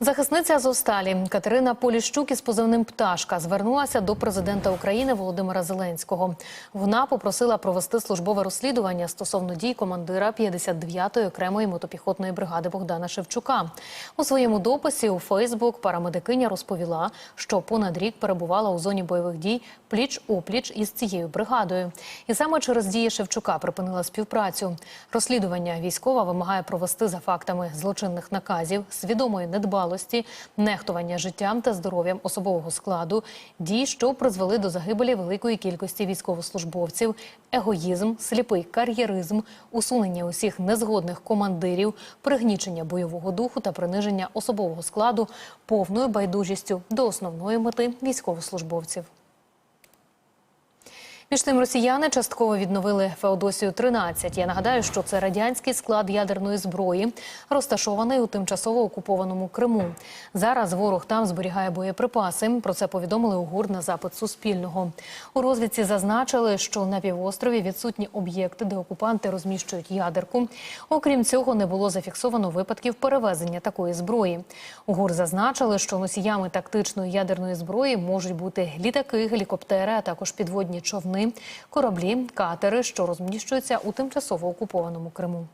Захисниця Азовсталі Катерина Поліщук із позивним пташка звернулася до президента України Володимира Зеленського. Вона попросила провести службове розслідування стосовно дій командира 59-ї окремої мотопіхотної бригади Богдана Шевчука. У своєму дописі у Фейсбук парамедикиня розповіла, що понад рік перебувала у зоні бойових дій пліч опліч із цією бригадою. І саме через дії Шевчука припинила співпрацю. Розслідування військова вимагає провести за фактами злочинних наказів, свідомої недбалості, нехтування життям та здоров'ям особового складу, дій, що призвели до загибелі великої кількості військовослужбовців, егоїзм, сліпий кар'єризм, усунення усіх незгодних командирів, пригнічення бойового духу та приниження особового складу повною байдужістю до основної мети військовослужбовців. Між тим росіяни частково відновили Феодосію 13 Я нагадаю, що це радянський склад ядерної зброї, розташований у тимчасово окупованому Криму. Зараз ворог там зберігає боєприпаси. Про це повідомили у ГУР на запит Суспільного. У розвідці зазначили, що на півострові відсутні об'єкти, де окупанти розміщують ядерку. Окрім цього, не було зафіксовано випадків перевезення такої зброї. У ГУР зазначили, що носіями тактичної ядерної зброї можуть бути літаки, гелікоптери, а також підводні човни кораблі, катери, що розміщуються у тимчасово окупованому Криму.